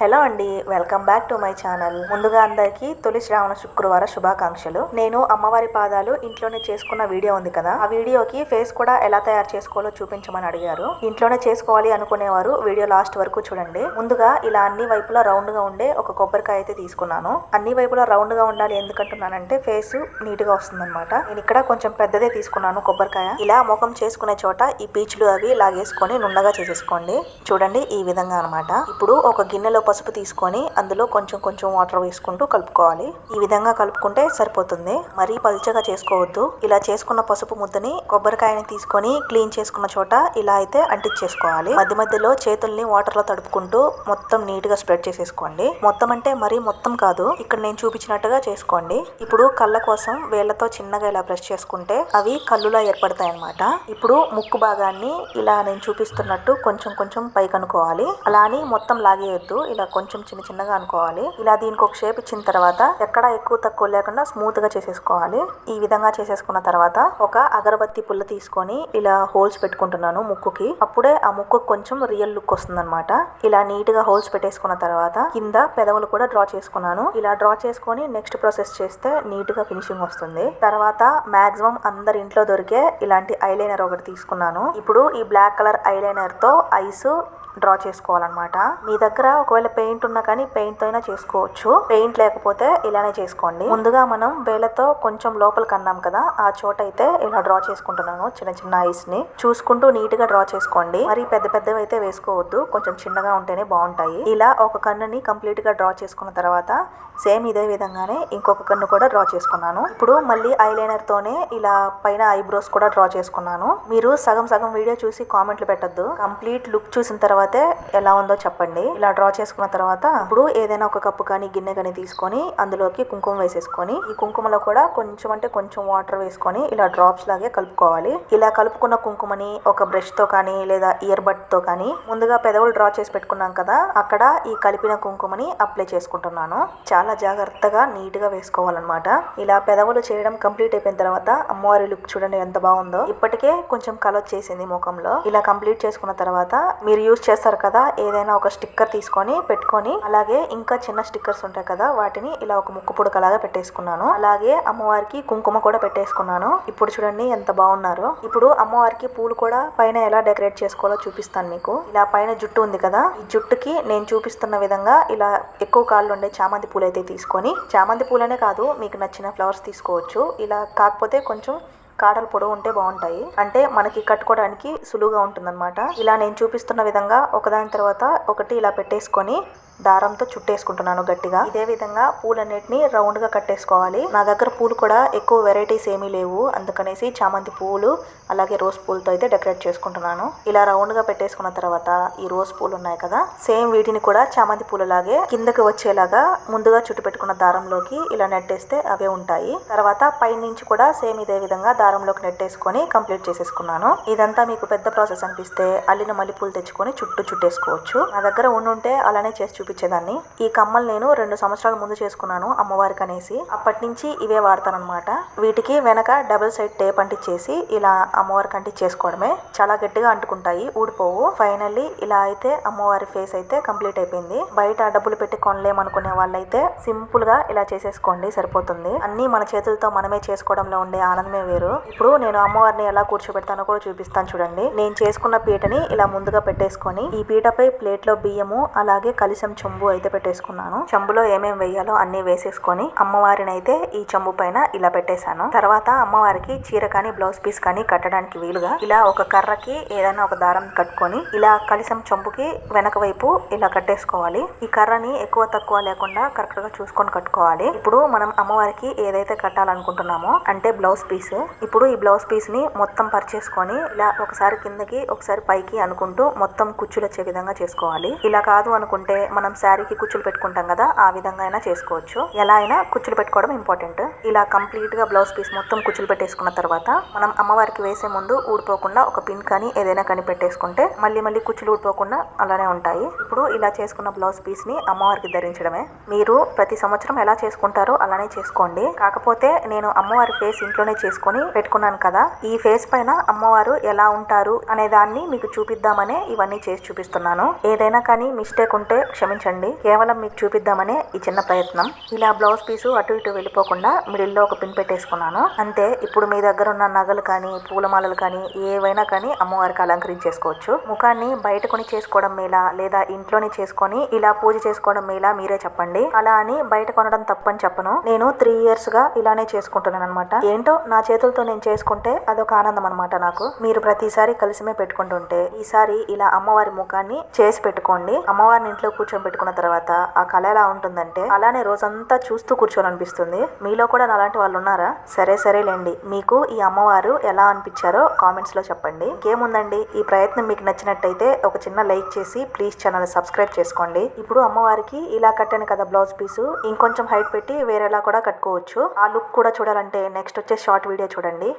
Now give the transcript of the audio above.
Hello అండి welcome back to my channel. ముందుగా అందరికీ తొలి శ్రావణ శుక్రవార శుభాకాంక్షలు. నేను అమ్మవారి పాదాలు ఇంట్లోనే చేసుకున్న వీడియో ఉంది కదా ఆ వీడియోకి ఫేస్ కూడా ఎలా తయారు చేసుకోవాలో చూపించమని అడిగారు. ఇంట్లోనే చేసుకోవాలి అనుకునేవారు వీడియో లాస్ట్ వరకు చూడండి. ముందుగా ఇలా అన్ని వైపులా రౌండ్గా ఉండే ఒక కొబ్బరికాయ అయితే తీసుకున్నాను. అన్ని వైపులా రౌండ్గా ఉండాలి ఎందుకంటున్నానంటే ఫేస్ నీట్గా వస్తుంది నేను ఇక్కడ కొంచెం పెద్దదే తీసుకున్నాను కొబ్బరికాయ. ఇలా ముఖం చేసుకునే చోట ఈ పీచులు అవి లాగేసుకొని నున్నగా చేసేసుకోండి. చూడండి ఈ విధంగా అనమాట ఇప్పుడు ఒక గిన్నెలో పసుపు తీసుకొని అందులో కొంచెం కొంచెం వాటర్ వేసుకుంటూ కలుపుకోవాలి. ఈ విధంగా కలుపుకుంటే సరిపోతుంది. మరీ పల్చగా చేసుకోవద్దు. ఇలా చేసుకున్న పసుపు ముద్దని కొబ్బరికాయని తీసుకొని క్లీన్ చేసుకున్న చోట ఇలా అయితే అంటించేసుకోవాలి. మధ్య మధ్యలో చేతుల్ని వాటర్లో తడుపుకుంటూ మొత్తం నీట్గా స్ప్రెడ్ చేసేసుకోండి. మొత్తం అంటే మరీ మొత్తం కాదు. ఇక్కడ నేను చూపించినట్టుగా చేసుకోండి. ఇప్పుడు కళ్ళ కోసం వేళ్ళతో చిన్నగా ఇలా బ్రష్ చేసుకుంటే అవి కళ్ళులా ఏర్పడతాయి అన్నమాట ఇప్పుడు ముక్కు భాగాన్ని ఇలా నేను చూపిస్తున్నట్టు కొంచెం కొంచెం పైకనుకోవాలి. అలా అని మొత్తం లాగేయొద్దు. ఇలా కొంచెం చిన్న చిన్నగా అనుకోవాలి. ఇలా దీనికి ఒక షేప్ ఇచ్చిన తర్వాత ఎక్కడ ఎక్కువ తక్కువ లేకుండా స్మూత్గా చేసేసుకోవాలి. ఈ విధంగా చేసేసుకున్న తర్వాత ఒక అగరబత్తి పుల్ల తీసుకొని ఇలా హోల్స్ పెట్టుకుంటున్నాను ముక్కుకి. అప్పుడే ఆ ముక్కు కొంచెం రియల్ లుక్ వస్తుంది ఇలా నీట్గా హోల్స్ పెట్టేసుకున్న తర్వాత కింద పెదవులు కూడా డ్రా చేసుకున్నాను. ఇలా డ్రా చేసుకొని నెక్స్ట్ ప్రాసెస్ చేస్తే నీట్గా ఫినిషింగ్ వస్తుంది. తర్వాత మాక్సిమం అందరి ఇంట్లో దొరికే ఇలాంటి ఐలైనర్ ఒకటి తీసుకున్నాను. ఇప్పుడు ఈ బ్లాక్ కలర్ ఐలైనర్తో ఐస్ డ్రా చేసుకోవాలన్నమాట. మీ దగ్గర ఒకవేళ పెయింట్ ఉన్నా కానీ పెయింట్తో అయినా చేసుకోవచ్చు. పెయింట్ లేకపోతే ఇలానే చేసుకోండి. ముందుగా మనం వేలతో కొంచెం లోపలికి అన్నాం కదా ఆ చోట అయితే ఇలా డ్రా చేసుకుంటున్నాను చిన్న చిన్న ఐస్ని చూసుకుంటూ నీట్గా డ్రా చేసుకోండి. మరి పెద్ద పెద్దవి అయితే వేసుకోవద్దు. కొంచెం చిన్నగా ఉంటేనే బాగుంటాయి. ఇలా ఒక కన్నుని కంప్లీట్గా డ్రా చేసుకున్న తర్వాత సేమ్ ఇదే విధంగానే ఇంకొక కన్ను కూడా డ్రా చేసుకున్నాను. ఇప్పుడు మళ్ళీ ఐలైనర్ తోనే ఇలా పైన ఐబ్రోస్ కూడా డ్రా చేసుకున్నాను. మీరు సగం సగం వీడియో చూసి కామెంట్లు పెట్టద్దు. కంప్లీట్ లుక్ చూసిన తర్వాతే ఎలా ఉందో చెప్పండి. ఇలా డ్రా చేసుకున్న వేసుకున్న తర్వాత ఇప్పుడు ఏదైనా ఒక కప్పు కానీ గిన్నె కానీ తీసుకొని అందులోకి కుంకుమ వేసేసుకొని ఈ కుంకుమలో కూడా కొంచెం అంటే కొంచెం వాటర్ వేసుకొని ఇలా డ్రాప్స్ లాగే కలుపుకోవాలి. ఇలా కలుపుకున్న కుంకుమని ఒక బ్రష్తో కానీ లేదా ఇయర్ బడ్తో కానీ ముందుగా పెదవులు డ్రా చేసి పెట్టుకున్నాం కదా అక్కడ ఈ కలిపిన కుంకుమని అప్లై చేసుకుంటున్నాను. చాలా జాగ్రత్తగా నీట్గా వేసుకోవాలన్నమాట. ఇలా పెదవులు చేయడం కంప్లీట్ అయిపోయిన తర్వాత అమ్మవారి లుక్ చూడండి ఎంత బాగుందో. ఇప్పటికే కొంచెం కలర్ చేసింది ముఖంలో. ఇలా కంప్లీట్ చేసుకున్న తర్వాత మీరు యూజ్ చేస్తారు కదా ఏదైనా ఒక స్టిక్కర్ తీసుకొని పెట్టుకొని అలాగే ఇంకా చిన్న స్టిక్కర్స్ ఉంటాయి కదా వాటిని ఇలా ఒక ముక్కు పుడకలాగా పెట్టేసుకున్నాను. అలాగే అమ్మవారికి కుంకుమ కూడా పెట్టేసుకున్నాను. ఇప్పుడు చూడండి ఎంత బాగున్నారో. ఇప్పుడు అమ్మవారికి పూలు కూడా పైన ఎలా డెకరేట్ చేసుకోవాలో చూపిస్తాను మీకు. ఇలా పైన జుట్టు ఉంది కదా ఈ జుట్టుకి నేను చూపిస్తున్న విధంగా ఇలా ఎక్కువ కాళ్ళు ఉండే చామంతి పూలు అయితే తీసుకొని చామంతి పూలనే కాదు మీకు నచ్చిన ఫ్లవర్స్ తీసుకోవచ్చు. ఇలా కాకపోతే కొంచెం కాడలు పొడవు ఉంటే బాగుంటాయి. అంటే మనకి కట్టుకోవడానికి సులువుగా ఉంటుందన్నమాట. ఇలా నేను చూపిస్తున్న విధంగా ఒకదాని తర్వాత ఒకటి ఇలా పెట్టేసుకొని దారంతో చుట్టేసుకుంటున్నాను గట్టిగా. ఇదే విధంగా పూలన్నిటిని రౌండ్గా కట్టేసుకోవాలి. నా దగ్గర పూలు కూడా ఎక్కువ వెరైటీస్ ఏమీ లేవు. అందుకనేసి చామంతి పూలు అలాగే రోజ్ పూలతో అయితే డెకరేట్ చేసుకుంటున్నాను. ఇలా రౌండ్గా పెట్టేసుకున్న తర్వాత ఈ రోజ్ పూలు ఉన్నాయి కదా సేమ్ వీటిని కూడా చామంతి పూలలాగే కిందకి వచ్చేలాగా ముందుగా చుట్టు పెట్టుకున్న దారంలోకి ఇలా నెట్టేస్తే అవే ఉంటాయి. తర్వాత పైనుంచి కూడా సేమ్ ఇదే విధంగా దారంలోకి నెట్టేసుకొని కంప్లీట్ చేసేసుకున్నాను. ఇదంతా మీకు పెద్ద ప్రాసెస్ అనిపిస్తే అల్లిన మల్లెపూలు తెచ్చుకొని చుట్టూ చుట్టేసుకోవచ్చు. నా దగ్గర ఉండుంటే అలానే చేసి చూపించేదాన్ని. ఈ కమ్మలు నేను రెండు సంవత్సరాల ముందు చేసుకున్నాను అమ్మవారికి అనేసి. అప్పటి నుంచి ఇవే వాడతానమాట వీటికి వెనక డబుల్ సైడ్ టేప్ అంటించేసి ఇలా అమ్మవారికి అంటించేసుకోవడమే చాలా గట్టిగా అంటుకుంటాయి ఊడిపోవు. ఫైనల్లీ ఇలా అయితే అమ్మవారి ఫేస్ అయితే కంప్లీట్ అయిపోయింది. బయట డబ్బులు పెట్టి కొనలేమనుకునే వాళ్ళైతే సింపుల్గా ఇలా చేసేసుకోండి సరిపోతుంది. అన్ని మన చేతులతో మనమే చేసుకోవడంలో ఉండే ఆనందమే వేరు. ఇప్పుడు నేను అమ్మవారిని ఎలా కూర్చోబెడతానో కూడా చూపిస్తాను చూడండి. నేను చేసుకున్న పీటని ఇలా ముందుగా పెట్టేసుకొని ఈ పీటపై ప్లేట్లో బియ్యము అలాగే కలిసం చెంబు అయితే పెట్టేసుకున్నాను. చెంబులో ఏమేమి వేయాలో అన్ని వేసేసుకొని అమ్మవారిని అయితే ఈ చెంబు పైన ఇలా పెట్టేశాను. తర్వాత అమ్మవారికి చీర కానీ బ్లౌజ్ పీస్ కానీ కట్టడానికి వీలుగా ఇలా ఒక కర్రకి ఏదైనా ఒక దారం కట్టుకొని ఇలా కలిసం చెంబుకి వెనక వైపు ఇలా కట్టేసుకోవాలి. ఈ కర్రని ఎక్కువ తక్కువ లేకుండా కరెక్ట్గా చూసుకొని కట్టుకోవాలి. ఇప్పుడు మనం అమ్మవారికి ఏదైతే కట్టాలనుకుంటున్నామో అంటే బ్లౌజ్ పీస్ ఇప్పుడు ఈ బ్లౌజ్ పీస్ని మొత్తం పరిచేసుకొని ఇలా ఒకసారి కిందకి ఒకసారి పైకి అనుకుంటూ మొత్తం కుచ్చులు వచ్చే విధంగా చేసుకోవాలి. ఇలా కాదు అనుకుంటే మనం శారీకి కుచ్చులు పెట్టుకుంటాం కదా ఆ విధంగా అయినా చేసుకోవచ్చు. ఎలా అయినా కుచ్చులు పెట్టుకోవడం ఇంపార్టెంట్. ఇలా కంప్లీట్గా బ్లౌజ్ పీస్ మొత్తం కుచ్చులు పెట్టేసుకున్న తర్వాత మనం అమ్మవారికి వేసే ముందు ఊడిపోకుండా ఒక పిన్ కానీ ఏదైనా కానీ పెట్టేసుకుంటే మళ్ళీ మళ్ళీ కుచ్చులు ఊడిపోకుండా అలానే ఉంటాయి. ఇప్పుడు ఇలా చేసుకున్న బ్లౌజ్ పీస్ని అమ్మవారికి ధరించడమే. మీరు ప్రతి సంవత్సరం ఎలా చేసుకుంటారో అలానే చేసుకోండి. కాకపోతే నేను అమ్మవారి ఫేస్ ఇంట్లోనే చేసుకొని పెట్టుకున్నాను కదా ఈ ఫేస్ పైన అమ్మవారు ఎలా ఉంటారు అనే దాన్ని మీకు చూపిద్దామనే ఇవన్నీ చేసి చూపిస్తున్నాను. ఏదైనా కానీ మిస్టేక్ ఉంటే క్షమించండి. కేవలం మీకు చూపిద్దామనే ఈ చిన్న ప్రయత్నం. ఇలా బ్లౌజ్ పీసు అటు ఇటు వెళ్ళిపోకుండా మిడిల్లో ఒక పిన్ పెట్టేసుకున్నాను. అంతే ఇప్పుడు మీ దగ్గర ఉన్న నగలు కానీ పూలమాలలు కానీ ఏవైనా కానీ అమ్మవారికి అలంకరించేసుకోవచ్చు. ముఖాన్ని బయట కొని చేసుకోవడం మేలా లేదా ఇంట్లోనే చేసుకొని ఇలా పూజ చేసుకోవడం మేలా మీరే చెప్పండి. అలా అని బయట కొనడం తప్పని చెప్పను. నేను త్రీ ఇయర్స్గా ఇలానే చేసుకుంటున్నాను అనమాట ఏంటో నా చేతులతో నేను చేసుకుంటే అదొక ఆనందం అనమాట నాకు. మీరు ప్రతిసారి కలిసిమే పెట్టుకుంటుంటే ఈసారి ఇలా అమ్మవారి ముఖాన్ని చేసి పెట్టుకోండి. అమ్మవారిని ఇంట్లో కూర్చొని పెట్టుకున్న తర్వాత ఆ కళ ఎలా ఉంటుందంటే అలానే రోజంతా చూస్తూ కూర్చోవాలనిపిస్తుంది. మీలో కూడా అలాంటి వాళ్ళు ఉన్నారా? సరే సరేలేండి. మీకు ఈ అమ్మవారు ఎలా అనిపించారో కామెంట్స్లో చెప్పండి. ఇంకేముందండి? ఈ ప్రయత్నం మీకు నచ్చినట్టయితే ఒక చిన్న లైక్ చేసి ప్లీజ్ ఛానల్ సబ్స్క్రైబ్ చేసుకోండి. ఇప్పుడు అమ్మవారికి ఇలా కట్టాను కదా బ్లౌజ్ పీసు. ఇంకొంచెం హైట్ పెట్టి వేరేలా కూడా కట్టుకోవచ్చు. ఆ లుక్ కూడా చూడాలంటే నెక్స్ట్ వచ్చే షార్ట్ వీడియో చూడండి. అండి